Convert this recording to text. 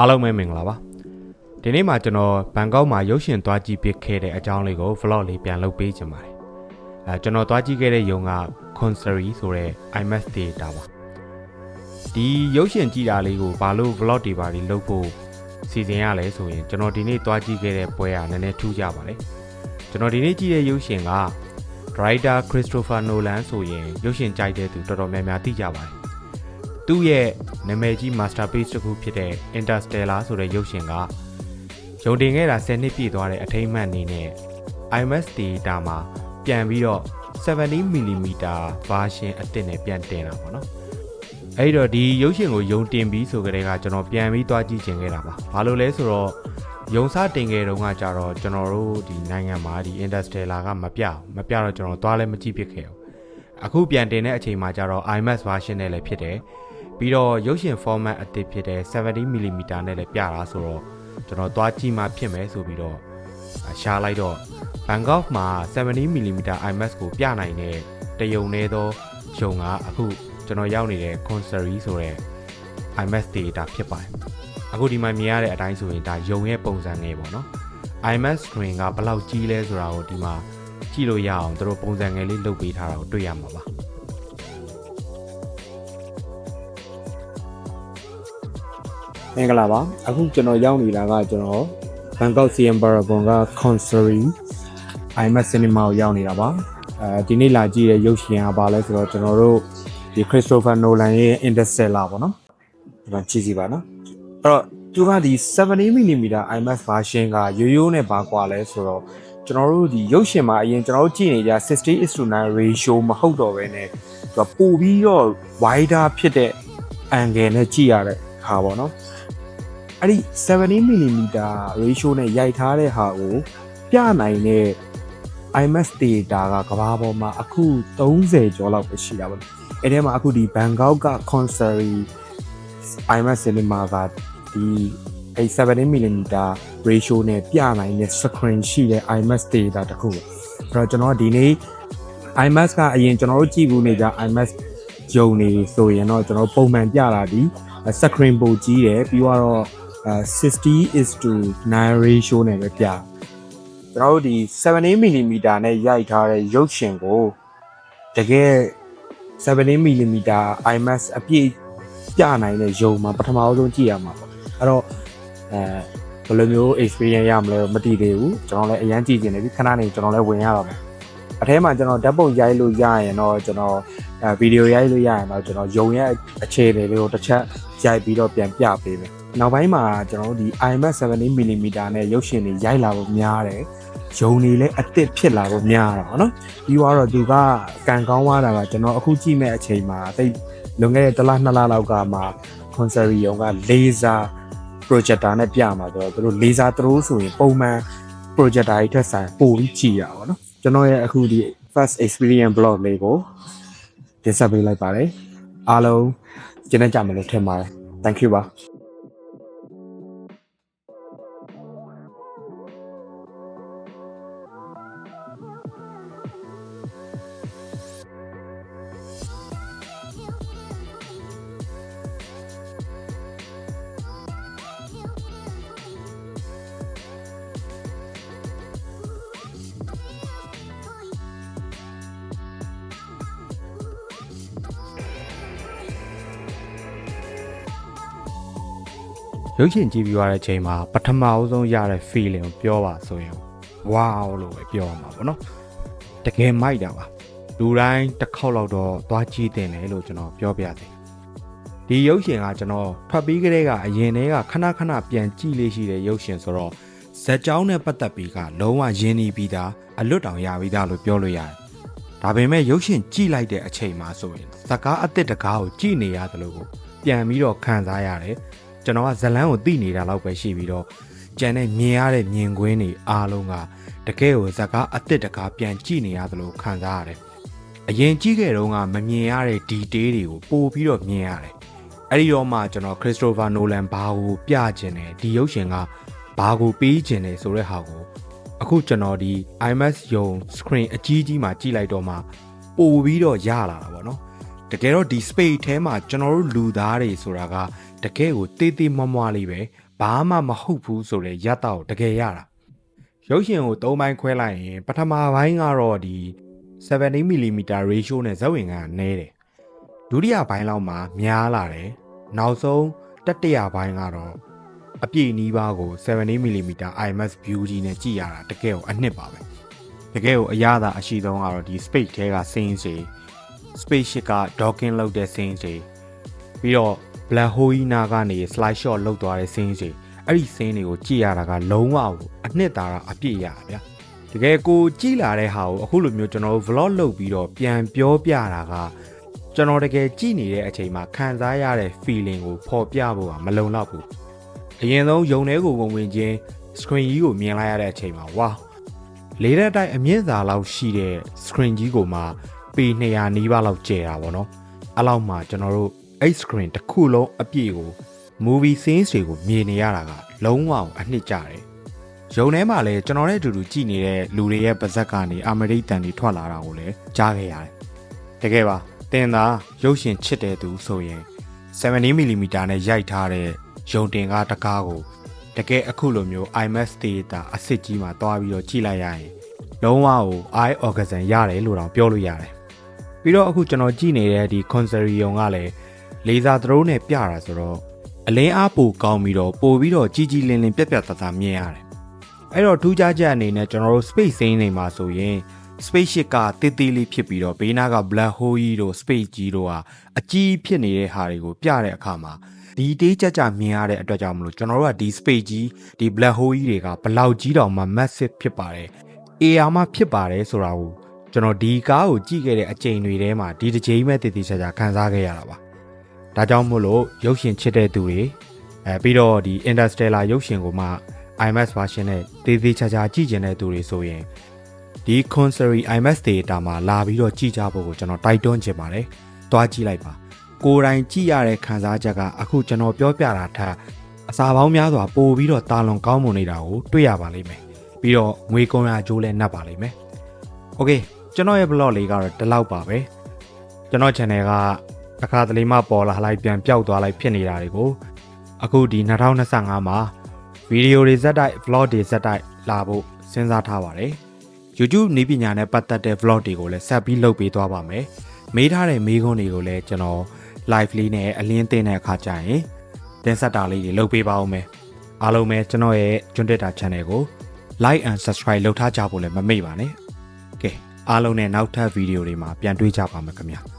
အားလုံးပဲမင်္ဂလာပါဒီနေ့မှာကျွန်တော်ဘန်ကောက်မှာရုပ်ရှင်သွားကြည့်ပြခဲ့တဲ့အကြောင်းလေးကို vlog လေးပြန်လုပ်ပေးချင်ပါတယ်အဲကျွန်တော်သွားကြည့်ခဲ့တဲ့ယုံက Conseri ဆိုတဲ့ IMAX Theater ပါဒီရုပ်ရှင်ကြည့်တာလေးကိုဘာလို့ vlog တွေပါလေးလုပ်ဖို့စီစဉ်ရလဲဆိုရင်ကျွန်တော်ဒီနေ့သွားကြည့်ခဲ့တဲ့ပွဲကနည်းနည်းထူးကြပါတယ်ကျွန်တော်ဒီနေ့ကြည့်တဲ့ရုပ်ရှင်က Director Christopher Nolan ဆိုရင်ရုပ်ရှင်ကြိုက်တဲ့သူတော်တော်များများသိကြပါတယ် သူ့ရဲ့နာမည်ကြီး masterpiece တစ်ခုဖြစ်တဲ့ Interstellar ဆိုတဲ့ရုပ်ရှင်ကရုံတင်ခဲ့တာ10နှစ်ပြည့်သွားတဲ့အထိမ်းအမှတ်အနေနဲ့ IMAX Theater မှာပြန်ပြီးတော့ 70mm version အစ်စ်နဲ့ပြန်တင်တာပေါ့နော်အဲ့တော့ဒီရုပ်ရှင်ကိုယုံတင်ပြီးဆိုကြတဲ့ကကျွန်တော်ပြန်ပြီးသွားကြည့်ချင်ခဲ့တာပါဘာလို့လဲဆိုတော့ယုံစားတင်ခဲ့တုန်းကကြတော့ကျွန်တော်တို့ဒီနိုင်ငံမှာဒီ Interstellar ကမပြအောင်မပြတော့ကျွန်တော်သွားလဲမကြည့်ဖြစ်ခဲ့ဘူးအခုပြန်တင်တဲ့အချိန်မှာကြတော့ IMAX version နဲ့လည်းဖြစ်တယ် ပြီးတော့ရုပ်ရှင် format အသစ်ဖြစ်တဲ့ 70mm နဲ့လည်းပြတာဆိုတော့ကျွန်တော်သွားကြည့်မှဖြစ်မယ်ဆိုပြီးတော့ရှားလိုက်တော့ Bangkok မှာ 70mm IMAX ကိုပြနိုင်တဲ့တယုံနေသောယုံကအခုကျွန်တော်ရောက်နေတဲ့ Conseri ဆိုတဲ့ IMAX Theater ဖြစ်ပါတယ်အခုဒီမှာမြင်ရတဲ့အတိုင်းဆိုရင်ဒါယုံရဲ့ပုံစံငယ်ပေါ့နော် IMAX screen ကဘယ်လောက်ကြီးလဲဆိုတာကိုဒီမှာကြည့်လို့ရအောင်သူတို့ပုံစံငယ်လေးလုပ်ပေးထားတာကိုတွေ့ရမှာပါ မင်္ဂလာပါအခုကျွန်တော်ရောက်နေတာကကျွန်တော် Bangkok CM Paragon က Conseri IMAX Cinema ကိုရောက်နေတာပါအဲဒီနေ့လာကြည့်တဲ့ရုပ်ရှင်ကဘာလဲဆိုတော့ကျွန်တော်တို့ဒီ Christopher Nolan ရဲ့ Interstellar ပေါ့နော်ဒီမှာကြည့်စီပါနော်အဲ့တော့သူကဒီ 70mm IMAX version ကရိုးရိုးနဲ့ဘာကွာလဲဆိုတော့ကျွန်တော်တို့ဒီရုပ်ရှင်မှာအရင်ကျွန်တော်တို့ကြည့်နေကြ60:9 ratio မဟုတ်တော့ဘဲနဲ့သူကပိုပြီးတော့ wider ဖြစ်တဲ့ angle နဲ့ကြည့်ရတဲ့ဟာပေါ့နော် အဲ့ဒီ 70mm ratio နဲ့ရိုက်ထားတဲ့ဟာကိုပြနိုင်တဲ့ IMAX theater ကကဘာပေါ်မှာအခု30ကျော်လောက်ပဲရှိတာပေါ့။အဲ့ထဲမှာအခုဒီ Bangkok က Conseri IMAX cinema ကဒီအဲ့ 70mm ratio နဲ့ပြနိုင်တဲ့ screen ရှိတဲ့ IMAX theater တစ်ခုပေါ့။အဲ့တော့ကျွန်တော်ကဒီနေ့ IMAX ကအရင်ကျွန်တော်တို့ကြည့်ဘူးနေကြ IMAX ဂျုံနေဆိုရင်တော့ကျွန်တော်ပုံမှန်ပြတာဒီ screen ပိုကြီးတယ်ပြီးတော့အဲ 60 is to 9 ratio နဲ့ပဲပြကျွန်တော်တို့ဒီ 70mm နဲ့ရိုက်ထားတဲ့ရုပ်ရှင်ကိုတကယ် 70mm IMAX အပြည့်ပြနိုင်တဲ့ရုံမှာပထမအဆုံးကြည့်ရမှာပေါ့အဲ့တော့အဲဘယ်လိုမျိုး experience ရမလဲမသိသေးဘူးကျွန်တော်လည်းအရန်ကြည့်နေတယ်ဒီခဏနေကျွန်တော်လည်းဝင်ရတော့မယ်အထဲမှာကျွန်တော်ဓာတ်ပုံရိုက်လို့ရရင်တော့ကျွန်တော်အဲဗီဒီယိုရိုက်လို့ရရင်တော့ကျွန်တော်ယုံရဲ့အခြေအနေလေးကိုတစ်ချက်ရိုက်ပြီးတော့ပြန်ပြပေးမယ် နောက်ပိုင်းမှာကျွန်တော်တို့ဒီ IMAX 70mm နဲ့ရုပ်ရှင်တွေရိုက်လာဖို့များတယ်ယုံနေလဲအစ်စ်ဖြစ်လာဖို့များတာပေါ့နော်ပြီးတော့သူကကန်ကောင်းသွားတာကကျွန်တော်အခုကြည့်မဲ့အချိန်မှာတိတ်လွန်ခဲ့တဲ့တစ်လနှစ်လလောက်ကမှ concert ရုံက laser projector နဲ့ပြမှာဆိုတော့သူတို့ laser throw ဆိုရင်ပုံမှန် projector ကြီးထက်ဆိုင်ပိုပြီးကြည့်ရပါတော့ကျွန်တော်ရဲ့အခုဒီ first experience blog လေးကိုတင်ဆက်ပေးလိုက်ပါတယ်အားလုံးကျင်းနေကြမယ်လို့ထင်ပါတယ် thank you ပါ ရုပ်ရှင်ကြည့်ပြီးသွားတဲ့အချိန်မှာပထမအဆုံးရတဲ့ feeling ကိုပြောပါဆိုရင် wow လို့ပဲပြောရမှာပေါ့နော်တကယ်မိုက်တာပါလူတိုင်းတစ်ခေါက်လောက်တော့သွားကြည့်တင်တယ်လို့ကျွန်တော်ပြောပြတယ်ဒီရုပ်ရှင်ကကျွန်တော်ဖတ်ပြီးကလေးကအရင်တည်းကခဏခဏပြန်ကြည့်လေးရှိတဲ့ရုပ်ရှင်ဆိုတော့ဇက်ကြောင်းနဲ့ပတ်သက်ပြီးကလုံးဝရင်းနှီးပြီးသားအလွတ်တောင်ရပြီးသားလို့ပြောလို့ရတယ်ဒါပေမဲ့ရုပ်ရှင်ကြည့်လိုက်တဲ့အချိန်မှာဆိုရင်ဇကားအစ်စ်တကားကိုကြည့်နေရတယ်လို့ကိုပြန်ပြီးတော့ခံစားရတယ် ကျွန်တော်ကဇလန်းကိုသိနေတာလောက်ပဲရှိပြီးတော့ကြံတဲ့မြင်ရတဲ့မြင်ကွင်းတွေအားလုံးကတကယ်ကိုဇကားအစ်စ်တကားပြန်ကြည့်နေရတယ်လို့ခံစားရတယ်အရင်ကြည့်ခဲ့တုန်းကမမြင်ရတဲ့ detail တွေကိုပို့ပြီးတော့မြင်ရတယ်အဲ့ဒီတော့မှကျွန်တော်ခရစ္စတိုဖာနိုလန်ဘာကိုပြခြင်းတယ်ဒီရုပ်ရှင်ကဘာကိုပေးခြင်းတယ်ဆိုတဲ့ဟာကိုအခုကျွန်တော်ဒီ IMAX ယုံ screen အကြီးကြီးမှာကြည့်လိုက်တော့မှပို့ပြီးတော့ရလာတာပေါ့နော်တကယ်တော့ဒီ space ထဲမှာကျွန်တော်တို့လူသားတွေဆိုတာက တကယ်ကိုတေးသေးမွားမွားလေးပဲဘာမှမဟုတ်ဘူးဆိုတဲ့ရတ္တကိုတကယ်ရတာရုပ်ရှင်ကို၃ပိုင်းခွဲလိုက်ရင် ပထမပိုင်းကတော့ဒီ 70mm ratio နဲ့ဇက်ဝင်ကနည်းတယ်ဒုတိယပိုင်းလောက်မှာများလာတယ်နောက်ဆုံးတတိယပိုင်းကတော့အပြည့်နီးပါးကို 70mm IMAX view ကြီးနဲ့ကြည့်ရတာတကယ်ကိုအနှစ်ပါပဲတကယ်ကိုအရသာအရှိဆုံးကတော့ဒီ space ထဲက scenes တွေ spaceship က docking လုပ်တဲ့ scenes တွေပြီးတော့ black hole ကြီးနာကနေ slide shot လုပ်သွားတဲ့ scenes တွေအဲ့ဒီ scene တွေကိုကြည့်ရတာကလုံးဝကိုအနှစ်သာရအပြည့်ရတာဗျာတကယ်ကိုကြည့်လာတဲ့ဟာကိုအခုလိုမျိုးကျွန်တော်တို့ vlog လုပ်ပြီးတော့ပြန်ပြောပြတာကကျွန်တော်တကယ်ကြည့်နေတဲ့အချိန်မှာခံစားရတဲ့ feeling ကိုဖော်ပြဖို့ကမလုံလောက်ဘူးအရင်ဆုံးယုံထဲကိုဝင်ဝင်ချင်း screen ကြီးကိုမြင်လိုက်ရတဲ့အချိန်မှာ wow လေးတဲ့အတိုင်းအမြင့်စာလောက်ရှိတဲ့ screen ကြီးကိုမှပေ200နီးပါးလောက်ကျယ်တာပေါ့နော်အဲ့လောက်မှကျွန်တော်တို့ အဲ့ screen တစ်ခုလုံးအပြည့်ကို movie scenes တွေကိုမြင်နေရတာကလုံးဝအနှစ်ကျတယ်ရုံထဲမှာလည်းကျွန်တော်နဲ့အတူတူကြည့်နေတဲ့လူတွေရဲ့ပါဇက်ကနေအမရိတန်တွေထွက်လာတာကိုလည်းကြားခဲ့ရတယ်တကယ်ပါတင်သာရုပ်ရှင်ချစ်တဲ့သူဆိုရင် 70mm နဲ့ရိုက်ထားတဲ့ရုံတင်ကားတကားကိုတကယ်အခုလိုမျိုး IMAX theater အစ်စ်ကြီးမှာတွားပြီးတော့ကြည့်လိုက်ရရင်လုံးဝကို eye orgasm ရတယ်လို့တော့ပြောလို့ရတယ်ပြီးတော့အခုကျွန်တော်ကြည့်နေတဲ့ဒီ concert ရုံကလည်း လေစာသရိုးနဲ့ပြတာဆိုတော့အလင်းအားပိုကောင်းပြီးတော့ပိုပြီးတော့ကြီးကြီးလင်းလင်းပြက်ပြက်သားသားမြင်ရတယ်အဲ့တော့ထူးခြားချက်အနေနဲ့ကျွန်တော်တို့ space scene တွေမှာဆိုရင် spaceship ကတေးသေးလေးဖြစ်ပြီးတော့ဘေးနားက black hole ကြီးတို့ space ကြီးတို့ဟာအကြီးဖြစ်နေတဲ့ဟာတွေကိုပြတဲ့အခါမှာဒီတေးကြကြမြင်ရတဲ့အတွက်ကြောင့်မလို့ကျွန်တော်တို့ကဒီ space ကြီးဒီ black hole ကြီးတွေကဘလောက်ကြီးတောင်မှ massive ဖြစ်ပါတယ် AR မှဖြစ်ပါတယ်ဆိုတာကိုကျွန်တော်ဒီကားကိုကြည့်ခဲ့တဲ့အချိန်တွေထဲမှာဒီတစ်ချိန်ပဲတည်တည်ချာချာခံစားခဲ့ရတာပါ ဒါကြောင့်မို့လို့ရုပ်ရှင်ချစ်တဲ့သူတွေအဲပြီးတော့ဒီ Interstellar ရုပ်ရှင်ကိုမှ IMAX version နဲ့တည်တည်ချာချာကြည့်ကျင်တဲ့သူတွေဆိုရင်ဒီ concert IMAX theater မှာလာပြီးတော့ကြည့်ကြဖို့ကိုကျွန်တော်တိုက်တွန်းချင်ပါတယ်။တွားကြည့်လိုက်ပါ။ကိုယ်တိုင်ကြည့်ရတဲ့ခံစားချက်ကအခုကျွန်တော်ပြောပြတာထက်အစာပေါင်းများစွာပို့ပြီးတော့တာလွန်ကောင်းမွန်နေတာကိုတွေ့ရပါလိမ့်မယ်။ပြီးတော့ငွေကုန်ရကြိုးလည်းနှက်ပါလိမ့်မယ်။ Okay ကျွန်တော်ရဲ့ blog လေးကတော့ဒီလောက်ပါပဲ။ကျွန်တော် channel က အခါတလေမှပေါ်လာလိုက်ပြန်ပျောက်သွားလိုက်ဖြစ်နေတာတွေကိုအခုဒီ2025မှာဗီဒီယိုတွေဇက်တိုက် vlog တွေဇက်တိုက်လာဖို့စဉ်းစားထားပါတယ်။ YouTube နည်းပညာနဲ့ပတ်သက်တဲ့ vlog တွေကိုလည်းဆက်ပြီးလုပ်ပေးသွားပါမယ်။မေးထားတဲ့မေးခွန်းတွေကိုလည်းကျွန်တော် live လေးနဲ့အလင်းသိတဲ့အခါကျရင်တင်ဆက်တာလေးတွေလုပ်ပေးပါဦးမယ်။အားလုံးပဲကျွန်တော်ရဲ့ကျွန်းတက်တာ channel ကို like and subscribe လုပ်ထားကြဖို့လည်းမမေ့ပါနဲ့။ကဲအားလုံးနဲ့နောက်ထပ်ဗီဒီယိုတွေမှာပြန်တွေ့ကြပါမယ်ခင်ဗျာ။